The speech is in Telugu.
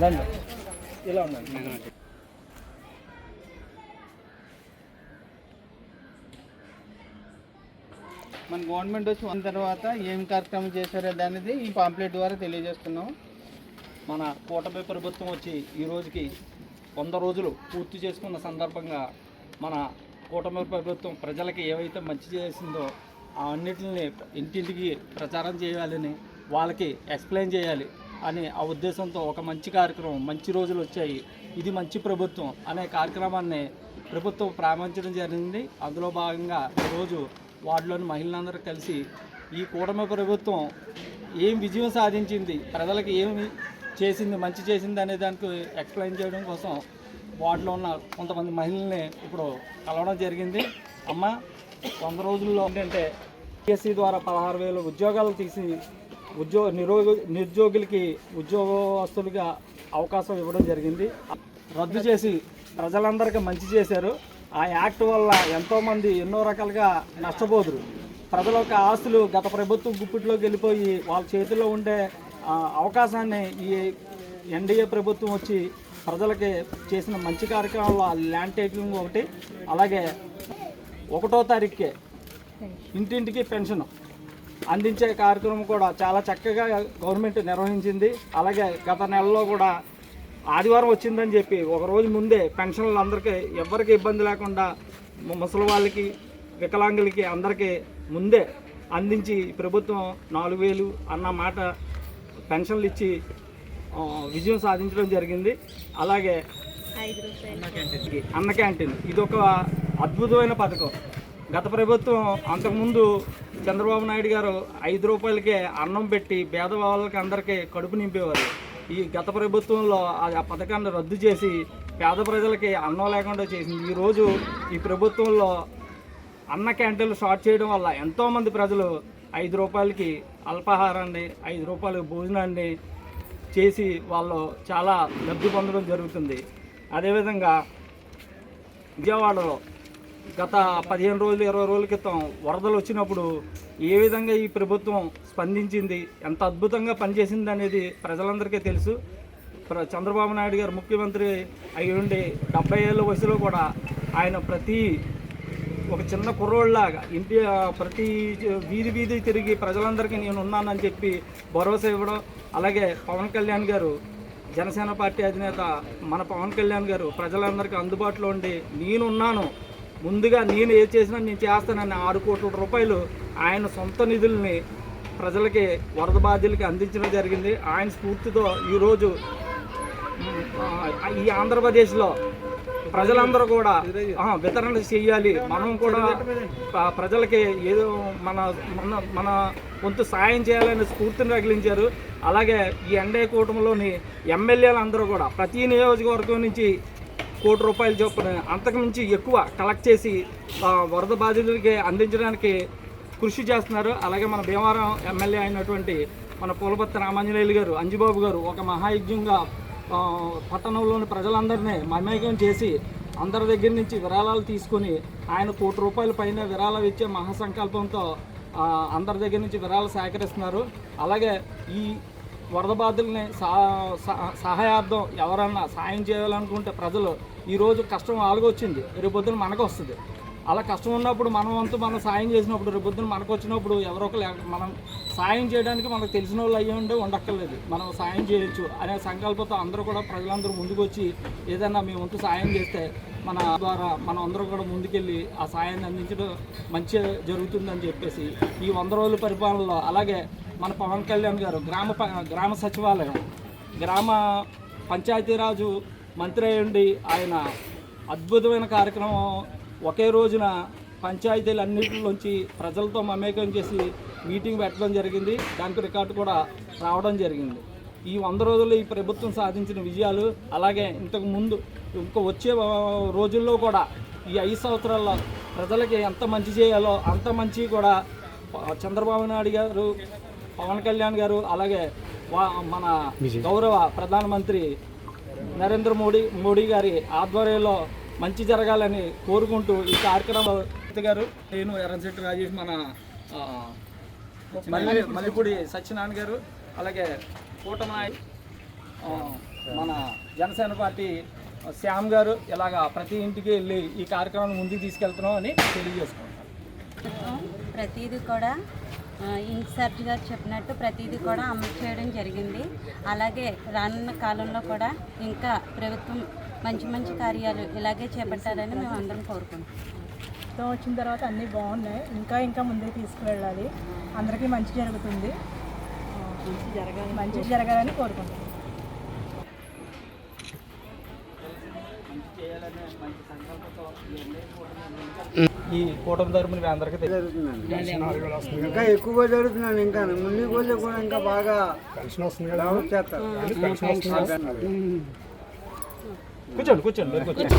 దండ ఇలా ఉండండి మన గవర్నమెంట్ వచ్చి వన్ తర్వాత ఏం కార్యక్రమం చేశారో అనేది ఈ పాంప్లెట్ ద్వారా తెలియజేస్తున్నాం. మన కూటమి ప్రభుత్వం వచ్చి ఈ రోజుకి వంద రోజులు పూర్తి చేసుకున్న సందర్భంగా మన కూటమి ప్రభుత్వం ప్రజలకి ఏవైతే మంచి చేసిందో ఆ అన్నిటిని ఇంటింటికి ప్రచారం చేయాలని వాళ్ళకి ఎక్స్ప్లెయిన్ చేయాలి. అని ఆ ఉద్దేశంతో ఒక మంచి కార్యక్రమం మంచి రోజులు వచ్చాయి. ఇది మంచి ప్రభుత్వం అనే కార్యక్రమాన్ని ప్రభుత్వం ప్రారంభించడం జరిగింది. అందులో భాగంగా ఈరోజు వార్డులోని మహిళలందరూ కలిసి ఈ కూటమి ప్రభుత్వం ఏం విజయం సాధించింది ప్రజలకు ఏమి చేసింది మంచి చేసింది అనే దానికి ఎక్స్ప్లెయిన్ చేయడం కోసం వార్డులో ఉన్న కొంతమంది మహిళల్ని ఇప్పుడు కలవడం జరిగింది. అమ్మ వంద రోజుల్లో ఏంటంటే పిఎస్సి ద్వారా పదహారు వేల ఉద్యోగాలు తీసి ఉద్యోగ నిరోగ నిరుద్యోగులకి ఉద్యోగస్తులుగా అవకాశం ఇవ్వడం జరిగింది. రద్దు చేసి ప్రజలందరికీ మంచి చేశారు. ఆ యాక్ట్ వల్ల ఎంతోమంది ఎన్నో రకాలుగా నష్టపోదురు. ప్రజల యొక్క ఆస్తులు గత ప్రభుత్వం గుప్పిట్లోకి వెళ్ళిపోయి వాళ్ళ చేతిలో ఉండే అవకాశాన్ని ఈ ఎన్డీఏ ప్రభుత్వం వచ్చి ప్రజలకి చేసిన మంచి కార్యక్రమంలో ల్యాండ్ టైటిలింగ్ ఒకటి అలాగే ఒకటో తారీఖుకే ఇంటింటికి పెన్షన్. అందించే కార్యక్రమం కూడా చాలా చక్కగా గవర్నమెంట్ నిర్వహించింది. అలాగే గత నెలలో కూడా ఆదివారం వచ్చిందని చెప్పి ఒక రోజు ముందే పెన్షన్లు అందరికీ ఎవరికి ఇబ్బంది లేకుండా ముసలి వాళ్ళకి వికలాంగులకి అందరికీ ముందే అందించి ప్రభుత్వం నాలుగు వేలు అన్న మాట పెన్షన్లు ఇచ్చి విజయం సాధించడం జరిగింది. అలాగే అన్న క్యాంటీన్. ఇది ఒక అద్భుతమైన పథకం. గత ప్రభుత్వం అంతకుముందు చంద్రబాబు నాయుడు గారు ఐదు రూపాయలకే అన్నం పెట్టి పేదవాళ్ళకి అందరికీ కడుపు నింపేవారు. ఈ గత ప్రభుత్వంలో ఆ పథకాన్ని రద్దు చేసి పేద ప్రజలకి అన్నం లేకుండా చేసింది. ఈరోజు ఈ ప్రభుత్వంలో అన్న క్యాంటీన్లు స్టార్ట్ చేయడం వల్ల ఎంతోమంది ప్రజలు ఐదు రూపాయలకి అల్పాహారాన్ని ఐదు రూపాయలకి భోజనాన్ని చేసి వాళ్ళు చాలా లబ్ధి పొందడం జరుగుతుంది. అదేవిధంగా విజయవాడలో గత పదిహేను రోజులు ఇరవై రోజుల క్రితం వరదలు వచ్చినప్పుడు ఏ విధంగా ఈ ప్రభుత్వం స్పందించింది ఎంత అద్భుతంగా పనిచేసింది అనేది ప్రజలందరికీ తెలుసు. ప్ర- చంద్రబాబు నాయుడు గారు ముఖ్యమంత్రి అయి ఉండి డెబ్బై ఏళ్ళ వయసులో కూడా ఆయన ప్రతి ఒక చిన్న కుర్రోళ్ళలాగా ఇంటి ప్రతి వీధి వీధి తిరిగి ప్రజలందరికీ నేను ఉన్నానని చెప్పి భరోసా ఇవ్వడం అలాగే పవన్ కళ్యాణ్ గారు జనసేన పార్టీ అధినేత మన పవన్ కళ్యాణ్ గారు ప్రజలందరికీ అందుబాటులో ఉండి నేనున్నాను ముందుగా నేను ఏది చేసినా నేను చేస్తానని ఆరు కోట్ల రూపాయలు ఆయన సొంత నిధుల్ని ప్రజలకి వరద బాధ్యులకి అందించడం జరిగింది. ఆయన స్ఫూర్తితో ఈరోజు ఈ ఆంధ్రప్రదేశ్లో ప్రజలందరూ కూడా వితరణ చేయాలి. మనం కూడా ప్రజలకి ఏదో మన మన మన కొంత సాయం చేయాలనే స్ఫూర్తిని రగిలించారు. అలాగే ఈ ఎండే కూటమిలోని ఎమ్మెల్యేలు అందరూ కూడా ప్రతి నియోజకవర్గం నుంచి కోటి రూపాయలు చొప్పున అంతకుమించి ఎక్కువ కలెక్ట్ చేసి వరద బాధితులకి అందించడానికి కృషి చేస్తున్నారు. అలాగే మన భీమవరం ఎమ్మెల్యే అయినటువంటి మన పూలపత్తి రామాంజనేయులు గారు అంజుబాబు గారు ఒక మహాయజ్ఞంగా పట్టణంలోని ప్రజలందరినీ మమేకం చేసి అందరి దగ్గర నుంచి విరాళాలు తీసుకొని ఆయన కోటి రూపాయల పైన విరాళాలు ఇచ్చే మహాసంకల్పంతో అందరి దగ్గర నుంచి విరాళాలు సేకరిస్తున్నారు. అలాగే ఈ వరద బాధితుల్ని సా సహాయార్థం ఎవరన్నా సాయం చేయాలనుకుంటే ప్రజలు ఈరోజు కష్టం ఆలుగొచ్చింది. రేపొద్దున రేపు పొద్దున మనకు వస్తుంది. అలా కష్టం ఉన్నప్పుడు మనం అంతా మనం సాయం చేసినప్పుడు రేపు పొద్దున మనకు వచ్చినప్పుడు ఎవరో ఒకరు మనం సాయం చేయడానికి మనకు తెలిసిన వాళ్ళు అయ్యి ఉండే ఉండక్కర్లేదు. మనం సాయం చేయొచ్చు అనే సంకల్పంతో అందరూ కూడా ప్రజలందరూ ముందుకు వచ్చి ఏదైనా మేము వంతు సాయం చేస్తే మన ద్వారా మనం అందరూ కూడా ముందుకెళ్ళి ఆ సాయాన్ని అందించడం మంచి జరుగుతుందని చెప్పేసి ఈ వంద రోజుల పరిపాలనలో అలాగే మన పవన్ కళ్యాణ్ గారు గ్రామ ప- గ్రామ సచివాలయం గ్రామ పంచాయతీరాజు మంత్రి అయ్యుండి ఆయన అద్భుతమైన కార్యక్రమం ఒకే రోజున పంచాయతీలన్నింటిలోంచి ప్రజలతో మమేకం చేసి మీటింగ్ పెట్టడం జరిగింది. దానికి రికార్డు కూడా రావడం జరిగింది. ఈ వంద రోజుల్లో ఈ ప్రభుత్వం సాధించిన విజయాలు అలాగే ఇంతకు ముందు ఇంకా వచ్చే రోజుల్లో కూడా ఈ ఐదు సంవత్సరాల్లో ప్రజలకి ఎంత మంచి చేయాలో అంత మంచి కూడా చంద్రబాబు నాయుడు గారు పవన్ కళ్యాణ్ గారు అలాగే వా- మన గౌరవ ప్రధానమంత్రి నరేంద్ర మోడీ మోడీ గారి ఆధ్వర్యంలో మంచి జరగాలని కోరుకుంటూ ఈ కార్యక్రమం గారు నేను ఎర్రంశెట్టి రాజేష్ మన మల్లి మల్లిపూడి సత్యనారాయణ గారు అలాగే కూటమి మన జనసేన పార్టీ శ్యామ్ గారు ఇలాగా ప్రతి ఇంటికి వెళ్ళి ఈ కార్యక్రమాన్ని ముందుకు తీసుకెళ్తున్నాం అని తెలియజేసుకుంటాం ప్రతిదీ కూడా ఇన్ఛార్జ్ గారు చెప్పినట్టు ప్రతిదీ కూడా అమలు చేయడం జరిగింది. అలాగే రానున్న కాలంలో కూడా ఇంకా ప్రభుత్వం మంచి మంచి కార్యాలు ఇలాగే చేపట్టాలని మేము అందరం కోరుకుంటున్నాం. ప్రభుత్వం వచ్చిన తర్వాత అన్నీ బాగున్నాయి. ఇంకా ఇంకా ముందుకు తీసుకువెళ్ళాలి. అందరికీ మంచి జరుగుతుంది. జరగాలి మంచి జరగాలని కోరుకుంటున్నాం. ఈ కూటమి తరపున మీ అందరికీ తెలియదు ఇంకా ఎక్కువగా జరుగుతున్నాను ఇంకా. ముందు పోతే కూడా ఇంకా బాగా డెవలప్ చేస్తారు. కూర్చోండి కూర్చోండి మీరు కూర్చోండి.